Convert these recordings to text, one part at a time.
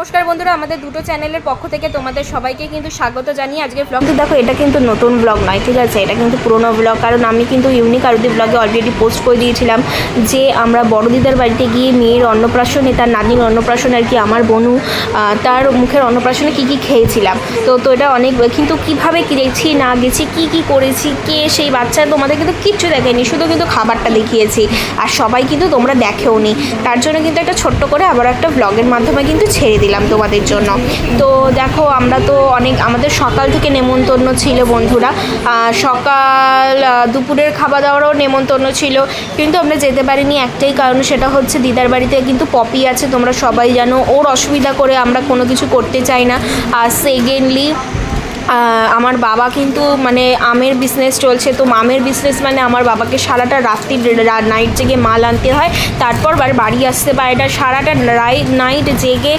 নমস্কার বন্ধুরা, আমাদের দুটো চ্যানেলের পক্ষ থেকে তোমাদের সবাইকে কিন্তু স্বাগত জানিয়ে আজকে ব্লগ দেখো, এটা কিন্তু নতুন ব্লগ নয়, ঠিক আছে? এটা কিন্তু পুরোনো ব্লগ কারণ আমি কিন্তু ইউনিক আরতি ব্লগে অলরেডি পোস্ট করে দিয়েছিলাম যে আমরা বড় দিদার বাড়িতে গিয়ে মেয়ের অন্নপ্রাশনে, তার নানির অন্নপ্রাশন আর কি, আমার বনু তার মুখের অন্নপ্রাশনে কী কী খেয়েছিলাম। তো তো এটা অনেক, কিন্তু কীভাবে গেছি, না গেছি, কি কি করেছি, কে সেই বাচ্চা, তোমাদের কিন্তু কিচ্ছু দেখেনি, শুধু কিন্তু খাবারটা দেখিয়েছি। আর সবাই কিন্তু তোমরা দেখেও নি তার জন্য কিন্তু একটা ছোট্ট করে আবার একটা ব্লগের মাধ্যমে কিন্তু ছেড়ে দিলাম তোমাদের জন্য। তো দেখো, আমরা তো অনেক, আমাদের সকাল থেকে নেমন্তন্ন ছিল বন্ধুরা। সকাল দুপুরের খাওয়া দাওয়ারও নেমন্তন্ন ছিল। কিন্তু আমরা যেতে পারিনি একটাই কারণ, সেটা হচ্ছে দিদার বাড়িতে কিন্তু পপি আছে। তোমরা সবাই জানো, ওর অসুবিধা করে আমরা কোনো কিছু করতে চাই না। আর সেকেন্ডলি আমার বাবা কিন্তু মানে আমের বিজনেস চলছে। তো মামের বিজনেস মানে আমার বাবাকে সারাটা রাত্রি নাইট জেগে মাল আনতে হয়। তারপর বাড়ি আসতে পারে এটা সারাটা নাইট জেগে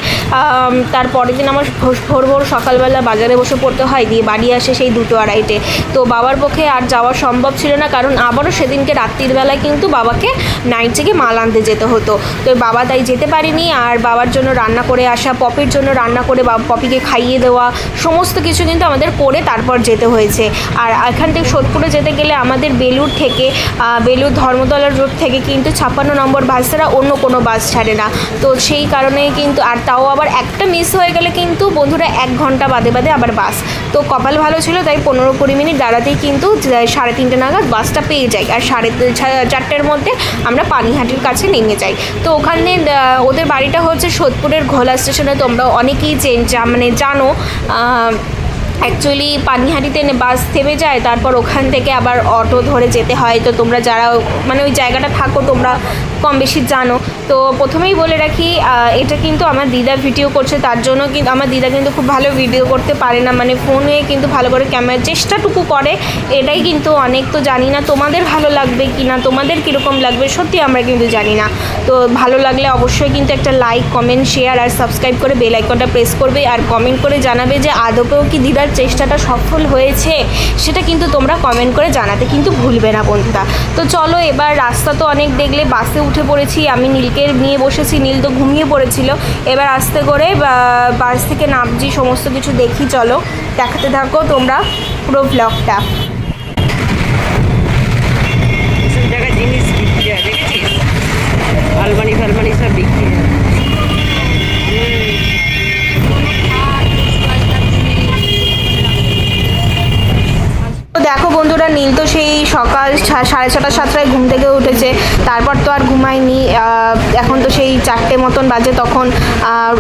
তার পরের দিন আমার ভোর- ভোর সকালবেলা বাজারে বসে পড়তে হয়। দিয়ে বাড়ি আসে সেই দুটো আড়াইটে। তো বাবার পক্ষে আর যাওয়া সম্ভব ছিল না। কারণ আবারও সেদিনকে রাত্রির বেলায় কিন্তু বাবাকে নাইট জেগে মাল আনতে যেতে হতো। তো বাবা তাই যেতে পারেনি। আর বাবার জন্য রান্না করে আসা, পপির জন্য রান্না করে পপিকে খাইয়ে দেওয়া, সমস্ত কিছু কিন্তু করে তারপর যেতে হয়েছে। আর এখান থেকে সোদপুরে যেতে গেলে আমাদের বেলুর থেকে বেলুর ধর্মতলার রোড থেকে কিন্তু ছাপ্পান্ন নম্বর বাস ছাড়া অন্য কোনো বাস ছাড়ে না। তো সেই কারণে কিন্তু, আর তাও আবার একটা মিস হয়ে গেলে কিন্তু বন্ধুরা এক ঘণ্টা বাদে বাদে আবার বাস তো কপাল ভালো ছিল, তাই পনেরো কুড়ি মিনিট দাঁড়াতেই কিন্তু সাড়ে তিনটে নাগাদ বাসটা পেয়ে যাই। আর সাড়ে চারটের মধ্যে আমরা পানিহাটির কাছে নেমে যাই। তো ওখানে ওদের বাড়িটা হচ্ছে সোদপুরের ঘোলা স্টেশনে তোমরা অনেকেই চেন মানে জানো অ্যাকচুয়ালি পানিহাটিতে বাস থেমে যায়, তারপর ওখান থেকে আবার অটো ধরে যেতে হয়। তো তোমরা যারা মানে ওই জায়গাটা থাকো, তোমরা কম বেশি জানো। তো প্রথমেই বলে রাখি এটা কিন্তু আমার দিদা ভিডিও করছে, তার জন্য কিন্তু আমার দিদা কিন্তু খুব ভালো ভিডিও করতে পারে না। মানে ফোনে কিন্তু ভালো করে ক্যামেরার চেষ্টাটুকু করে, এটাই কিন্তু অনেক তো জানি না তোমাদের ভালো লাগবে কি না, তোমাদের কীরকম লাগবে সত্যি আমরা কিন্তু জানি না। তো ভালো লাগলে অবশ্যই কিন্তু একটা লাইক কমেন্ট শেয়ার আর সাবস্ক্রাইব করে বেল আইকনটা প্রেস করবে আর কমেন্ট করে জানাবে যে আদপেও কি দিদার চেষ্টাটা সফল হয়েছে, সেটা কিন্তু তোমরা কমেন্ট করে জানাতে কিন্তু ভুলবে না বন্ধুরা। তো চলো এবার রাস্তা তো অনেক দেখলে বাসে উঠে পড়েছি, আমি নীলকে নিয়ে বসেছি, নীল তো ঘুমিয়ে পড়েছিল। এবার আস্তে করে বাস থেকে নামছি, সমস্ত কিছু দেখি, চলো, দেখাতে থাকো তোমরা পুরো ব্লগটা জিনিস বিক্রি হয়, দেখেছিস? আলমানি ফালমানি সব বিক্রি হয়। দেখো বন্ধুরা, নীল তো সেই সকাল সাড়ে ছটা সাতটায় ঘুম থেকে উঠেছে। তারপর তো আর ঘুমায়নি। এখন তো সেই চারটে মতন বাজে তখন।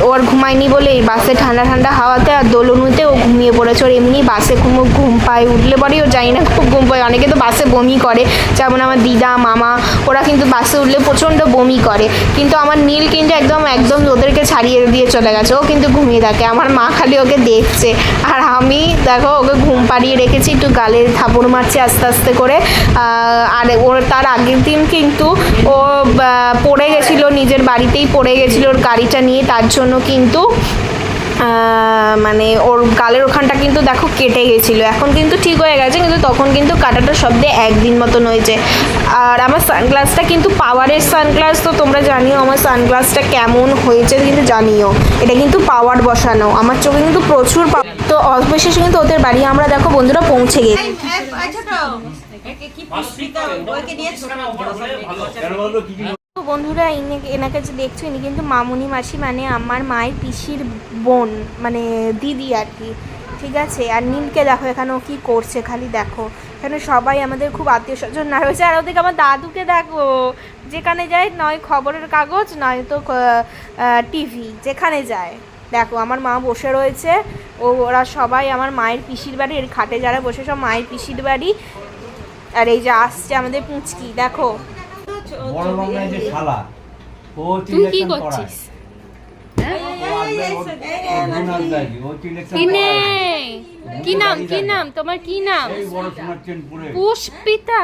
ও আর ঘুমায়নি বলে এই বাসে ঠান্ডা ঠান্ডা হাওয়াতে আর দোলনুতে ও ঘুমিয়ে পড়েছে। ওর এমনি বাসে খুব ঘুম পায়, উঠলে পরেই ও জানি না খুব ঘুম পায়। অনেকে তো বাসে বমি করে। যেমন আমার দিদা, মামা, ওরা কিন্তু বাসে উঠলে প্রচণ্ড বমি করে। কিন্তু আমার নীল কিন্তু একদম একদম ওদেরকে ছাড়িয়ে দিয়ে চলে গেছে। ও কিন্তু ঘুমিয়ে থাকে। আমার মা খালি ওকে দেখছে। আর আমি, দেখো, ওকে ঘুম পাড়িয়ে রেখেছি। একটু গালে থাপড় মারছে আস্তে আস্তে করে। আর ওর তার আগের দিন কিন্তু ও পড়ে গেছিল, নিজের বাড়িতেই পড়ে গেছিল ওর গাড়িটা নিয়ে। তার জন্য কিন্তু মানে ওর গালের ওখানটা কিন্তু দেখো কেটে গেছিল। এখন কিন্তু ঠিক হয়ে গেছে, কিন্তু তখন কিন্তু কাটাটা শব্দে একদিন মতন হয়েছে। আর আমার সানগ্লাসটা কিন্তু পাওয়ারের সানগ্লাস, তো তোমরা জানিও আমার সানগ্লাসটা কেমন হয়েছে, কিন্তু জানিও। এটা কিন্তু পাওয়ার বসানো। আমার চোখে কিন্তু প্রচুর power। তো অবশেষে কিন্তু ওদের বাড়ি আমরা দেখো বন্ধুরা পৌঁছে গেছি। তো বন্ধুরা ইনি এনাকে যে দেখছ ইনি কিন্তু মামুনি মাসি মানে আমার মায়ের পিসির বোন মানে দিদি আর কি। ঠিক আছে? আর নীলকে দেখো এখানে ও কী করছে খালি দেখো। এখানে সবাই আমাদের খুব আত্মীয় স্বজন না রয়েছে আর ওদিকে আমার দাদুকে দেখো। যেখানে যায় নয় খবরের কাগজ নয় তো টিভি যেখানে যায়। দেখো আমার মা বসে রয়েছে। ও ওরা সবাই আমার মায়ের পিসির বাড়ি এর খাটে যারা বসে সব মায়ের পিসির বাড়ি। আর এই যে আসছে আমাদের পুঁচকি দেখো। বড় বাংলায় যে শালা ও তুই কি করছিস? কি নাম কি নাম? তোমার কি নাম? পুষ্পিতা।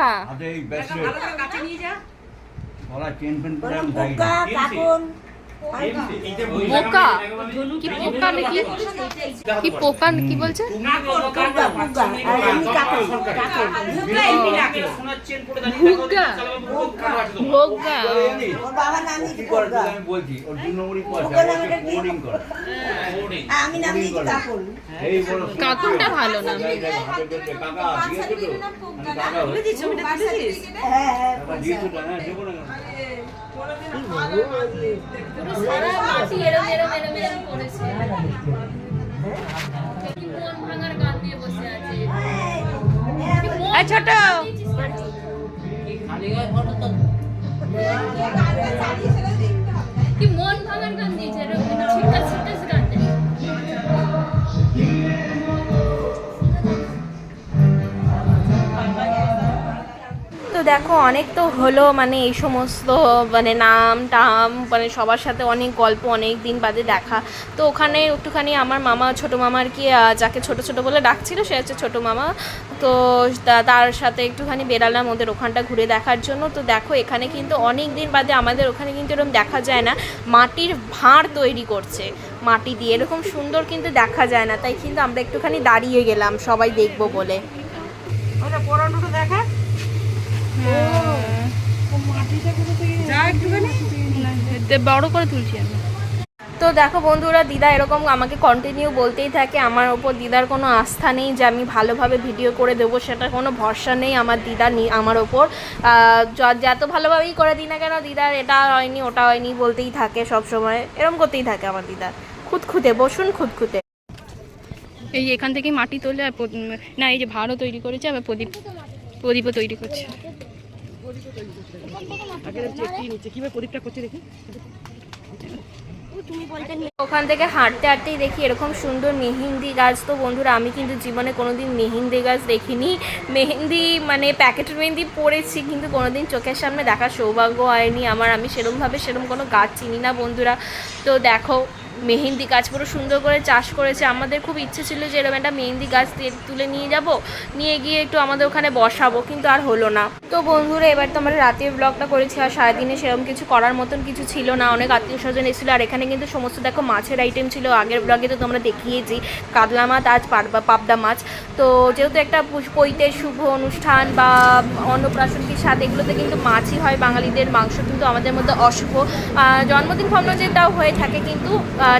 চেন পোকা? কি পোকা নাকি? কি পোকা কি বলছে? ভুগা। ভোগা কি করে তোকে আমি বলছি ওর দু নম্বরই পয়সা ওকে বোর্ডিং করে আমি নাম দিয়েছি কাকুর এই বড় কাকুরটা ভালো না। তুলেছিস হ্যাঁ হ্যাঁ কাকা তো ছোট। দেখো, অনেক তো হলো মানে এই সমস্ত মানে নাম টাম মানে সবার সাথে অনেক গল্প, অনেক দিন বাদে দেখা। তো ওখানে একটুখানি আমার মামা, ছোট মামার কি যাকে ছোট ছোট বলে ডাকছিল, সে হচ্ছে ছোট মামা। তো তার সাথে একটুখানি বেরালাম ওদের ওখানটা ঘুরে দেখার জন্য। তো দেখো, এখানে কিন্তু অনেক দিন বাদে আমাদের ওখানে কিন্তু এরকম দেখা যায় না। মাটির ভাঁড় তৈরি করছে। মাটি দিয়ে এরকম সুন্দর কিন্তু দেখা যায় না। তাই কিন্তু আমরা একটুখানি দাঁড়িয়ে গেলাম, সবাই দেখব বলে। দেখা? বড় করে তুলছি আমি। তো দেখো বন্ধুরা দিদা এরকম আমাকে কন্টিনিউ বলতেই থাকে আমার ওপর দিদার কোনো আস্থা নেই যে আমি ভালোভাবে ভিডিও করে দেবো সেটার কোনো ভরসা নেই আমার দিদা আমার ওপর। যত ভালোভাবেই করে দিই না কেন দিদার এটা হয়নি ওটা হয়নি বলতেই থাকে সব সময় এরকম করতেই থাকে আমার দিদা। খুঁতখুঁতে বসুন খুঁতখুঁতে। এই এখান থেকে মাটি তোলে আর না এই যে ভাড়ও তৈরি করেছে আবার প্রদীপ প্রদীপও তৈরি করছে। ওখান থেকে হাঁটতে হাঁটতেই দেখি এরকম সুন্দর মেহেন্দি গাছ। তো বন্ধুরা, আমি কিন্তু জীবনে কোনোদিন মেহেন্দি গাছ দেখিনি। মেহেন্দি মানে প্যাকেটের মেহেন্দি পড়েছি কিন্তু কোনোদিন চোখের সামনে দেখার সৌভাগ্য হয়নি। আমার আমি সেরমভাবে সেরম কোনো গাছ চিনি না বন্ধুরা। তো দেখো মেহেন্দি গাছ পুরো সুন্দর করে চাষ করেছে। আমাদের খুব ইচ্ছে ছিল যে এরকম একটা মেহেন্দি গাছ তুলে নিয়ে যাব। নিয়ে গিয়ে একটু আমাদের ওখানে বসাবো, কিন্তু আর হলো না। তো বন্ধুরা, এবার তো আমরা রাতের ব্লগটা করেছি আর সারাদিনে সেরকম কিছু করার মতন কিছু ছিল না। অনেক আত্মীয় স্বজন এসেছিল। আর এখানে কিন্তু সমস্ত দেখো মাছের আইটেম ছিল। আগের ব্লগে তো তোমরা দেখিয়েছি। কাতলা মাছ, আজ পাবদা মাছ। তো যেহেতু একটা পৈতের শুভ অনুষ্ঠান বা অন্নপ্রাশনকে স্বাদ, এগুলোতে কিন্তু মাছই হয়। বাঙালিদের মাংস কিন্তু আমাদের মধ্যে অশুভ। জন্মদিন ফন্নজেরটাও হয়ে থাকে কিন্তু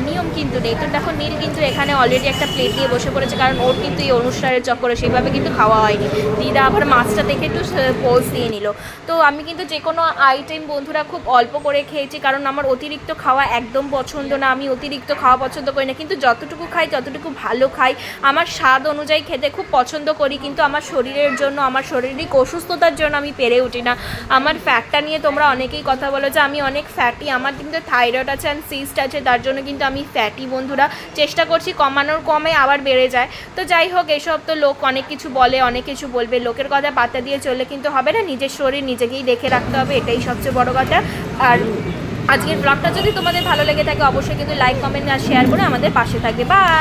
নিয়ম কিন্তু নেই। তো দেখো, নীল কিন্তু এখানে অলরেডি একটা প্লেট দিয়ে বসে পড়েছে, কারণ ওর কিন্তু এই অনুষ্ঠানের চক্করে সেইভাবে কিন্তু খাওয়া হয়নি। দিদা আবার মাছটা দেখে একটু পোজ দিয়ে নিল। তো আমি কিন্তু যে কোনো আইটেম বন্ধুরা খুব অল্প করে খেয়েছি, কারণ আমার অতিরিক্ত খাওয়া একদম পছন্দ না। আমি অতিরিক্ত খাওয়া পছন্দ করি না, কিন্তু যতটুকু খাই, ততটুকু ভালো খাই। আমার স্বাদ অনুযায়ী খেতে খুব পছন্দ করি, কিন্তু আমার শরীরের জন্য, আমার শারীরিক অসুস্থতার জন্য আমি পেরে উঠি না। আমার ফ্যাটটা নিয়ে তোমরা অনেকেই কথা বলো যে, আমি অনেক ফ্যাটি আমার কিন্তু থাইরয়েড আছে অ্যান্ড সিস্ট আছে, তার জন্য কিন্তু আমি ফ্যাটি বন্ধুরা, চেষ্টা করছি কমানোর, কমে আবার বেড়ে যায়। তো যাই হোক, এসব তো লোক অনেক কিছু বলে, অনেক কিছু বলবে, লোকের কথা পাতা দিয়ে চললে কিন্তু হবে না, নিজের শরীর নিজেকেই দেখে রাখতে হবে, এটাই সবচেয়ে বড় কথা। আর আজকের ব্লগটা যদি তোমাদের ভালো লেগে থাকে, অবশ্যই কিন্তু লাইক কমেন্ট আর শেয়ার করে আমাদের পাশে থাকবে। বাই